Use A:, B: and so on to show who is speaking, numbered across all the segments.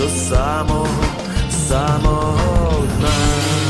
A: до самого, самого дна.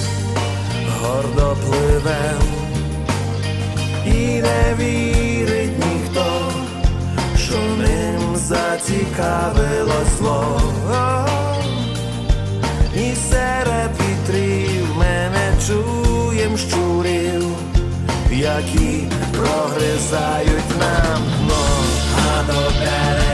A: зацікавило зло. І серед вітрів мене чуєм щурів, які прогризають нам дно, а до берега